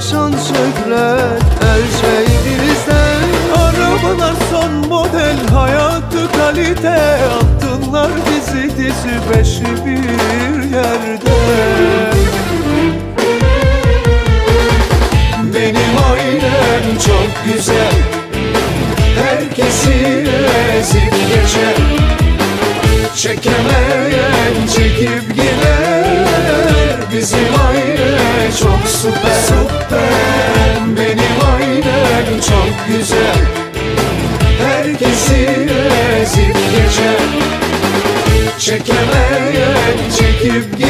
Paraşan şöhret her şey bizden Arabalar son model hayatı kalite. Altınlar dizi dizi beşi bir yerde. Benim ailem çok güzel. Herkesi ezip geçer Çekemeyen çekip gider. Bizim güzel. Herkesi ezip geçer Çekemeyen çekip gider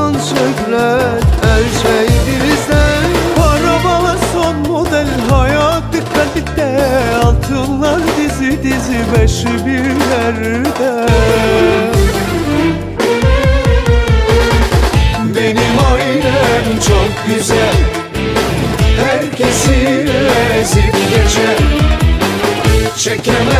Paraşan şöhret her şey bizden Arabalar son model hayatı kalite Altınlar dizi dizi beşi bir yerde Benim ailem çok güzel. Herkesi ezip geçer Çekemeyen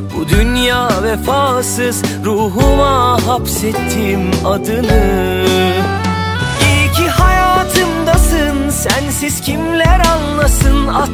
bu dünya vefasız Ruhuma hapsettim adını. İyi ki hayatımdasın, sensiz kimler anlasın? At